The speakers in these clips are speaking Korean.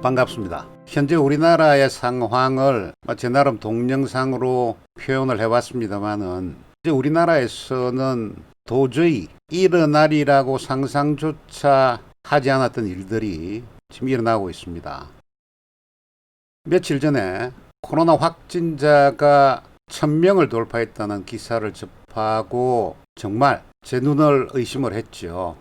반갑습니다. 현재 우리나라의 상황을 뭐제 나름 동영상으로 표현을 해봤습니다만은 이제 우리나라에서는 도저히 일어나리라고 상상조차 하지 않았던 일들이 지금 일어나고 있습니다. 며칠 전에 코로나 확진자가 1000명을 돌파했다는 기사를 접하고 정말 제 눈을 의심을 했죠.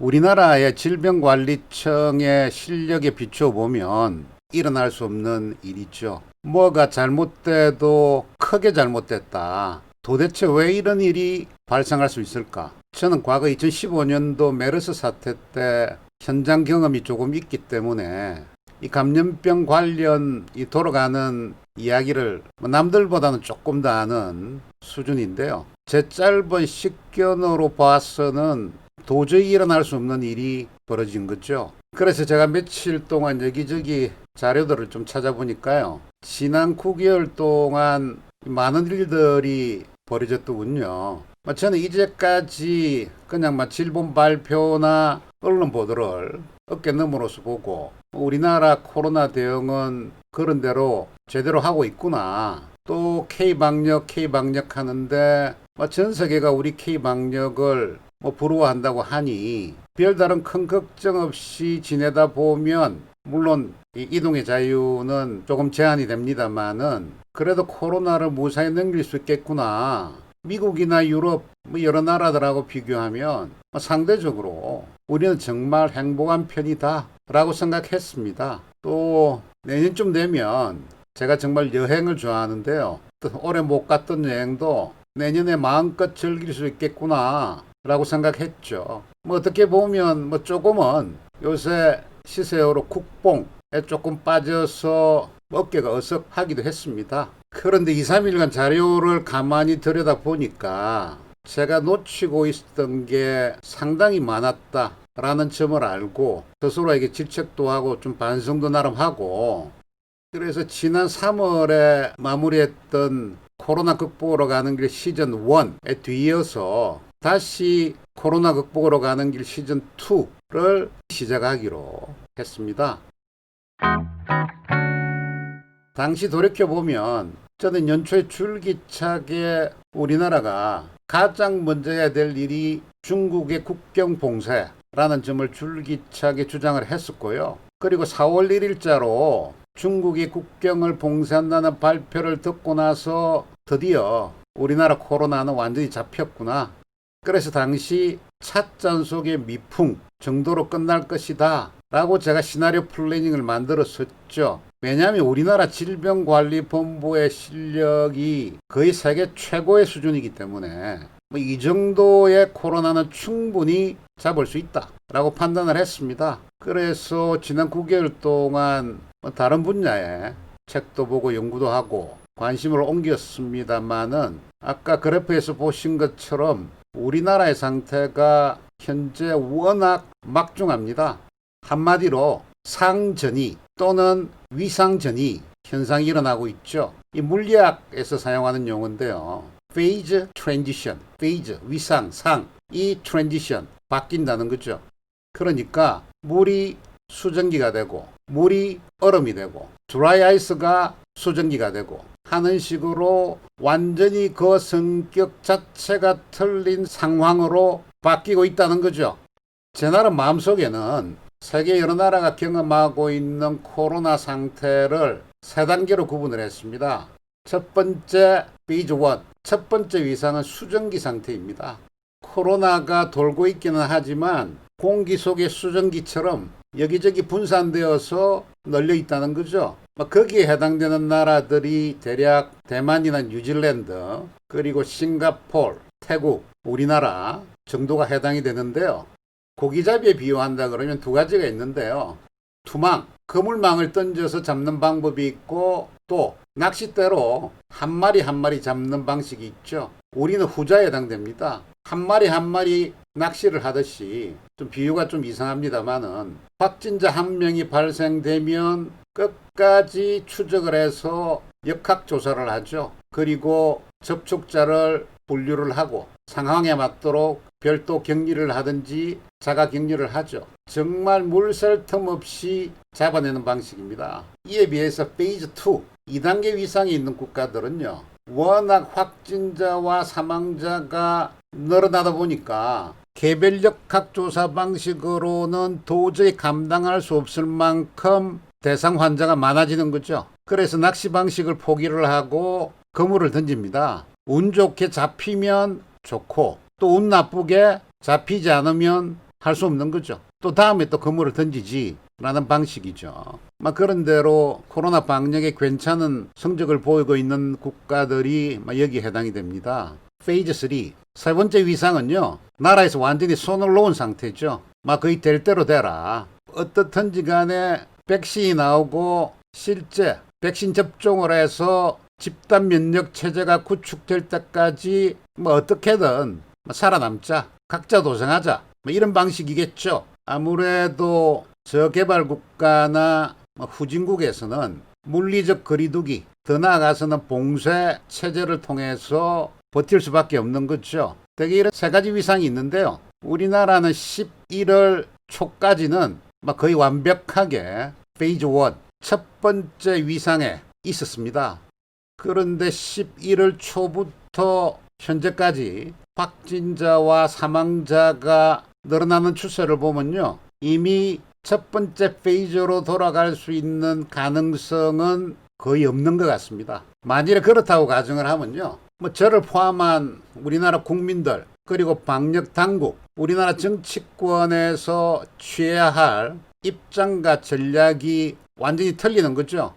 우리나라의 질병관리청의 실력에 비추어 보면 일어날 수 없는 일이죠. 뭐가 잘못돼도 크게 잘못됐다. 도대체 왜 이런 일이 발생할 수 있을까? 저는 과거 2015년도 메르스 사태 때 현장 경험이 조금 있기 때문에 이 감염병 관련 이 돌아가는 이야기를 뭐 남들보다는 조금 더 아는 수준인데요. 제 짧은 식견으로 봐서는 도저히 일어날 수 없는 일이 벌어진 거죠. 그래서 제가 며칠 동안 여기저기 자료들을 좀 찾아보니까요. 지난 9개월 동안 많은 일들이 벌어졌더군요. 뭐 저는 이제까지 그냥 막 질본 발표나 언론 보도를 어깨 너머로서 보고 우리나라 코로나 대응은 그런 대로 제대로 하고 있구나. 또 K방역, K방역 하는데 뭐전 세계가 우리 K방역을 뭐 부러워한다고 하니 별다른 큰 걱정 없이 지내다 보면 물론 이 이동의 자유는 조금 제한이 됩니다만은 그래도 코로나를 무사히 넘길 수 있겠구나. 미국이나 유럽 뭐 여러 나라들하고 비교하면 뭐 상대적으로 우리는 정말 행복한 편이다라고 생각했습니다. 또 내년쯤 되면 제가 정말 여행을 좋아하는데요. 또 올해 못 갔던 여행도 내년에 마음껏 즐길 수 있겠구나 라고 생각했죠. 뭐 어떻게 보면 뭐 조금은 요새 시세어로 국뽕에 조금 빠져서 어깨가 어석하기도 했습니다. 그런데 2, 3일간 자료를 가만히 들여다 보니까 제가 놓치고 있었던 게 상당히 많았다 라는 점을 알고 스스로에게 질책도 하고 좀 반성도 나름 하고 그래서 지난 3월에 마무리했던 코로나 극복으로 가는 길 시즌 1에 뒤이어서 다시 코로나 극복으로 가는 길 시즌 2를 시작하기로 했습니다. 당시 돌이켜 보면 저는 연초에 줄기차게 우리나라가 가장 먼저 해야 될 일이 중국의 국경 봉쇄라는 점을 줄기차게 주장을 했었고요. 그리고 4월 1일자로 중국이 국경을 봉쇄한다는 발표를 듣고 나서 드디어 우리나라 코로나는 완전히 잡혔구나. 그래서 당시 찻잔 속의 미풍 정도로 끝날 것이다. 라고 제가 시나리오 플래닝을 만들었었죠. 왜냐하면 우리나라 질병관리본부의 실력이 거의 세계 최고의 수준이기 때문에 뭐 이 정도의 코로나는 충분히 잡을 수 있다. 라고 판단을 했습니다. 그래서 지난 9개월 동안 뭐 다른 분야에 책도 보고 연구도 하고 관심을 옮겼습니다만은 아까 그래프에서 보신 것처럼 우리나라의 상태가 현재 워낙 막중합니다. 한마디로 상전이 또는 위상전이 현상이 일어나고 있죠. 이 물리학에서 사용하는 용어인데요. phase transition, phase 위상, 상, 이 transition 바뀐다는 거죠. 그러니까 물이 수증기가 되고 물이 얼음이 되고 드라이 아이스가 수증기가 되고 하는 식으로 완전히 그 성격 자체가 틀린 상황으로 바뀌고 있다는 거죠. 제 나라 마음속에는 세계 여러 나라가 경험하고 있는 코로나 상태를 세 단계로 구분을 했습니다. 첫 번째 페이즈 1, 첫 번째 위상은 수증기 상태입니다. 코로나가 돌고 있기는 하지만 공기 속의 수증기처럼 여기저기 분산되어서 널려 있다는 거죠. 뭐 거기에 해당되는 나라들이 대략 대만이나 뉴질랜드, 그리고 싱가폴, 태국, 우리나라 정도가 해당이 되는데요. 고기잡이에 비유한다 그러면 두 가지가 있는데요. 투망, 그물망을 던져서 잡는 방법이 있고 또 낚싯대로 한 마리 한 마리 잡는 방식이 있죠. 우리는 후자에 해당됩니다. 한 마리 한 마리 낚시를 하듯이 좀 비유가 좀 이상합니다만은 확진자 한 명이 발생되면 끝까지 추적을 해서 역학 조사를 하죠. 그리고 접촉자를 분류를 하고 상황에 맞도록 별도 격리를 하든지 자가 격리를 하죠. 정말 물샐 틈 없이 잡아내는 방식입니다. 이에 비해서 페이즈 2, 2단계 위상이 있는 국가들은요. 워낙 확진자와 사망자가 늘어나다 보니까 개별력 각조사 방식으로는 도저히 감당할 수 없을 만큼 대상 환자가 많아지는 거죠. 그래서 낚시 방식을 포기를 하고 그물을 던집니다. 운 좋게 잡히면 좋고 또 운 나쁘게 잡히지 않으면 할 수 없는 거죠. 또 다음에 또 그물을 던지지 라는 방식이죠. 막 그런 대로 코로나 방역에 괜찮은 성적을 보이고 있는 국가들이 막 여기에 해당이 됩니다. 페이즈 3. 세 번째 위상은요. 나라에서 완전히 손을 놓은 상태죠. 막 거의 될 대로 되라. 어떻든지 간에 백신이 나오고 실제 백신 접종을 해서 집단 면역 체제가 구축될 때까지 뭐 어떻게든 뭐 살아남자, 각자 도생하자, 뭐 이런 방식이겠죠. 아무래도 저개발 국가나 뭐 후진국에서는 물리적 거리두기, 더 나아가서는 봉쇄 체제를 통해서 버틸 수밖에 없는 거죠. 되게 이런 세 가지 위상이 있는데요. 우리나라는 11월 초까지는 막 거의 완벽하게 페이즈 1, 첫 번째 위상에 있었습니다. 그런데 11월 초부터 현재까지 확진자와 사망자가 늘어나는 추세를 보면요. 이미 첫 번째 페이즈로 돌아갈 수 있는 가능성은 거의 없는 것 같습니다. 만일에 그렇다고 가정을 하면요. 뭐 저를 포함한 우리나라 국민들 그리고 방역 당국, 우리나라 정치권에서 취해야 할 입장과 전략이 완전히 틀리는 거죠.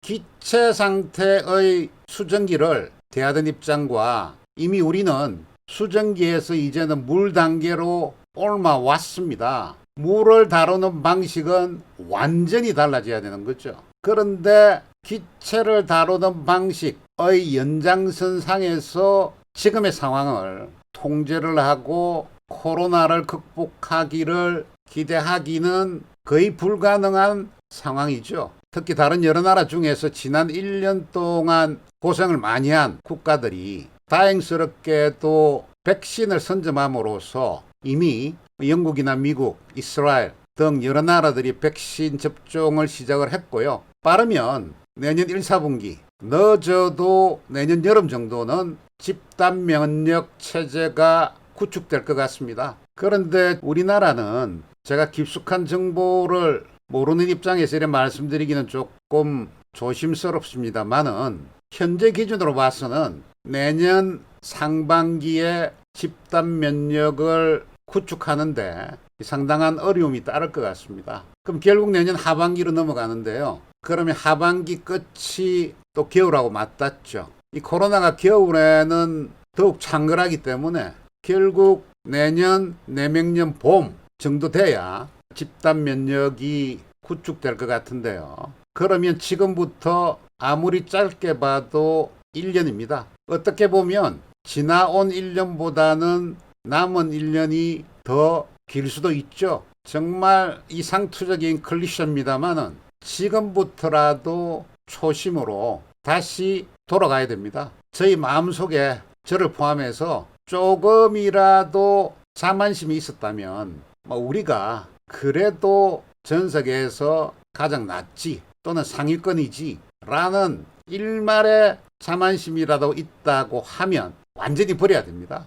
기체 상태의 수증기를 대하던 입장과 이미 우리는 수증기에서 이제는 물 단계로 옮아 왔습니다. 물을 다루는 방식은 완전히 달라져야 되는 거죠. 그런데 기체를 다루는 방식의 연장선 상에서 지금의 상황을 통제를 하고 코로나를 극복하기를 기대하기는 거의 불가능한 상황이죠. 특히 다른 여러 나라 중에서 지난 1년 동안 고생을 많이 한 국가들이 다행스럽게도 백신을 선점함으로써 이미 영국이나 미국, 이스라엘 등 여러 나라들이 백신 접종을 시작을 했고요. 빠르면 내년 1, 4분기, 늦어도 내년 여름 정도는 집단 면역 체제가 구축될 것 같습니다. 그런데 우리나라는 제가 깊숙한 정보를 모르는 입장에서 이렇게 말씀드리기는 조금 조심스럽습니다만은 현재 기준으로 봐서는 내년 상반기에 집단 면역을 구축하는데 상당한 어려움이 따를 것 같습니다. 그럼 결국 내년 하반기로 넘어가는데요. 그러면 하반기 끝이 또 겨울하고 맞닿죠. 이 코로나가 겨울에는 더욱 창궐하기 때문에 결국 내년 내명년 봄 정도 돼야 집단 면역이 구축될 것 같은데요. 그러면 지금부터 아무리 짧게 봐도 1년입니다. 어떻게 보면 지나온 1년보다는 남은 1년이 더 길 수도 있죠. 정말 이상투적인 클리셰입니다만은 지금부터라도 초심으로 다시 돌아가야 됩니다. 저희 마음속에 저를 포함해서 조금이라도 자만심이 있었다면 뭐 우리가 그래도 전 세계에서 가장 낫지 또는 상위권이지 라는 일말의 자만심이라도 있다고 하면 완전히 버려야 됩니다.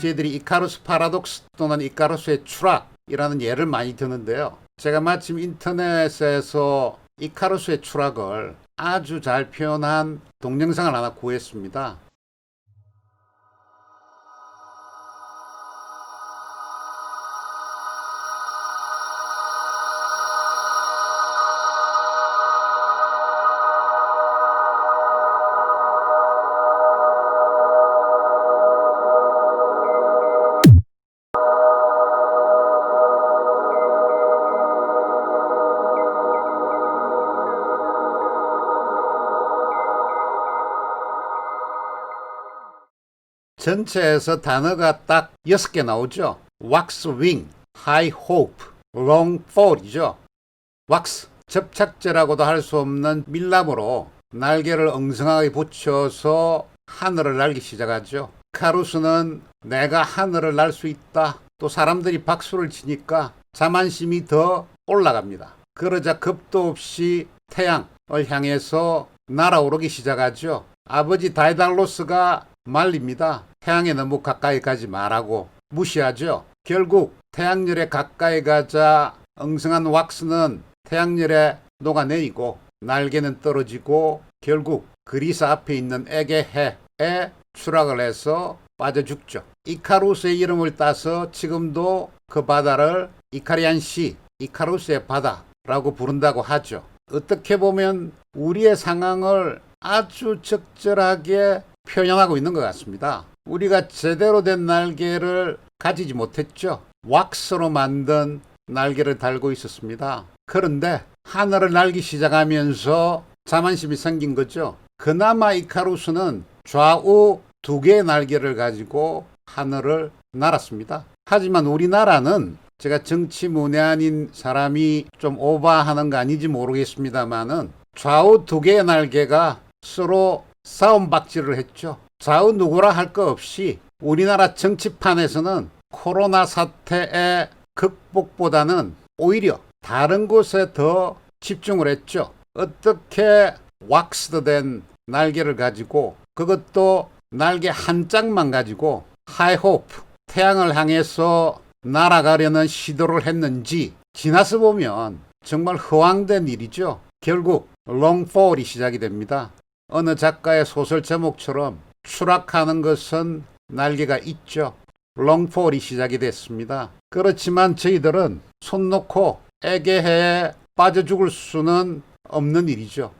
저희들이 이카루스 파라독스 또는 이카루스의 추락이라는 예를 많이 드는데요. 제가 마침 인터넷에서 이카루스의 추락을 아주 잘 표현한 동영상을 하나 구했습니다. 전체에서 단어가 딱 6개 나오죠. wax wing, high hope, long fall이죠. wax, 접착제라고도 할 수 없는 밀랍으로 날개를 엉성하게 붙여서 하늘을 날기 시작하죠. 이카루스는 내가 하늘을 날 수 있다. 또 사람들이 박수를 치니까 자만심이 더 올라갑니다. 그러자 겁도 없이 태양을 향해서 날아오르기 시작하죠. 아버지 다이달로스가 말립니다. 태양에 너무 가까이 가지 말라고 무시하죠. 결국 태양열에 가까이 가자 엉성한 왁스는 태양열에 녹아내리고 날개는 떨어지고 결국 그리스 앞에 있는 에게해에 추락을 해서 빠져 죽죠. 이카루스의 이름을 따서 지금도 그 바다를 이카리안 시, 이카루스의 바다라고 부른다고 하죠. 어떻게 보면 우리의 상황을 아주 적절하게 표현하고 있는 것 같습니다. 우리가 제대로 된 날개를 가지지 못했죠. 왁스로 만든 날개를 달고 있었습니다. 그런데 하늘을 날기 시작하면서 자만심이 생긴 거죠. 그나마 이카루스는 좌우 두 개의 날개를 가지고 하늘을 날았습니다. 하지만 우리나라는 제가 정치 문외한인 사람이 좀 오바하는 거 아닌지 모르겠습니다만은 좌우 두 개의 날개가 서로 싸움박질을 했죠. 좌우 누구라 할거 없이 우리나라 정치판에서는 코로나 사태의 극복보다는 오히려 다른 곳에 더 집중을 했죠. 어떻게 왁스된 날개를 가지고 그것도 날개 한 짝만 가지고 하이호프 태양을 향해서 날아가려는 시도를 했는지 지나서 보면 정말 허황된 일이죠. 결국 롱폴이 시작이 됩니다. 어느 작가의 소설 제목처럼 추락하는 것은 날개가 있죠. 롱폴이 시작이 됐습니다. 그렇지만 저희들은 손 놓고 에게해에 빠져 죽을 수는 없는 일이죠.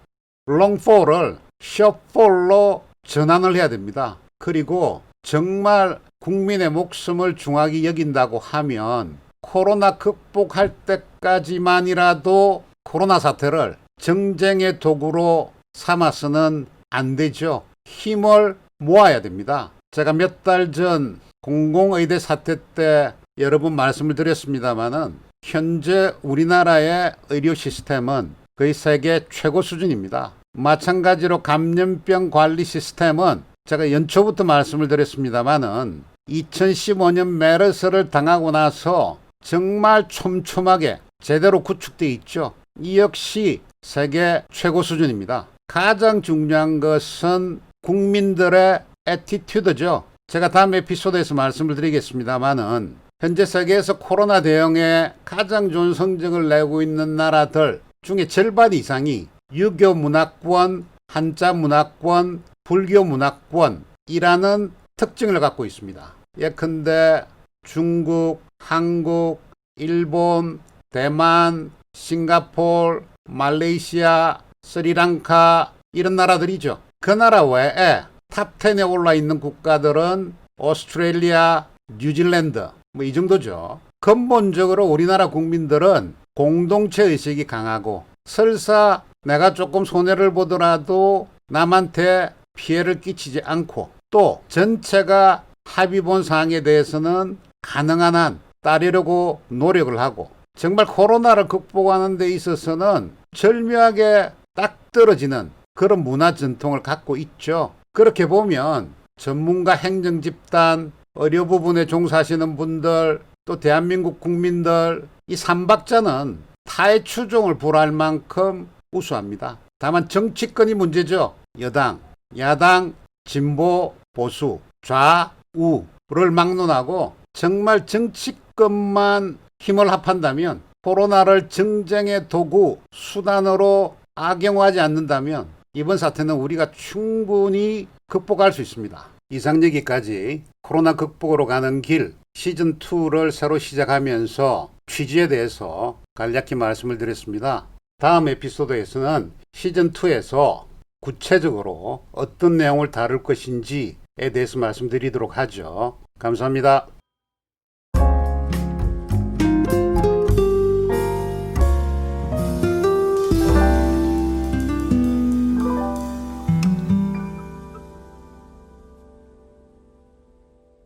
롱폴을 셔폴로 전환을 해야 됩니다. 그리고 정말 국민의 목숨을 중하게 여긴다고 하면 코로나 극복할 때까지만이라도 코로나 사태를 정쟁의 도구로 삼아서는 안 되죠. 힘을 모아야 됩니다. 제가 몇 달 전 공공의대 사태 때 여러 번 말씀을 드렸습니다마는 현재 우리나라의 의료 시스템은 거의 세계 최고 수준입니다. 마찬가지로 감염병 관리 시스템은 제가 연초부터 말씀을 드렸습니다마는 2015년 메르스를 당하고 나서 정말 촘촘하게 제대로 구축되어 있죠. 이 역시 세계 최고 수준입니다. 가장 중요한 것은 국민들의 에티튜드죠. 제가 다음 에피소드에서 말씀을 드리겠습니다만은 현재 세계에서 코로나 대응에 가장 좋은 성적을 내고 있는 나라들 중에 절반 이상이 유교 문화권, 한자 문화권, 불교 문화권이라는 특징을 갖고 있습니다. 예컨대 중국, 한국, 일본, 대만, 싱가폴, 말레이시아, 스리랑카 이런 나라들이죠. 그 나라 외에 탑10에 올라 있는 국가들은 오스트레일리아, 뉴질랜드 뭐 이 정도죠. 근본적으로 우리나라 국민들은 공동체 의식이 강하고 설사 내가 조금 손해를 보더라도 남한테 피해를 끼치지 않고 또 전체가 합의 본 사항에 대해서는 가능한 한 따르려고 노력을 하고 정말 코로나를 극복하는 데 있어서는 절묘하게 딱 떨어지는 그런 문화 전통을 갖고 있죠. 그렇게 보면 전문가 행정 집단, 의료 부분에 종사하시는 분들, 또 대한민국 국민들, 이 삼박자는 타의 추종을 불할 만큼 우수합니다. 다만 정치권이 문제죠. 여당, 야당, 진보, 보수, 좌우를 막론하고 정말 정치권만 힘을 합한다면 코로나를 정쟁의 도구, 수단으로 악용하지 않는다면 이번 사태는 우리가 충분히 극복할 수 있습니다. 이상 얘기까지 코로나 극복으로 가는 길 시즌2를 새로 시작하면서 취지에 대해서 간략히 말씀을 드렸습니다. 다음 에피소드에서는 시즌2에서 구체적으로 어떤 내용을 다룰 것인지에 대해서 말씀드리도록 하죠. 감사합니다.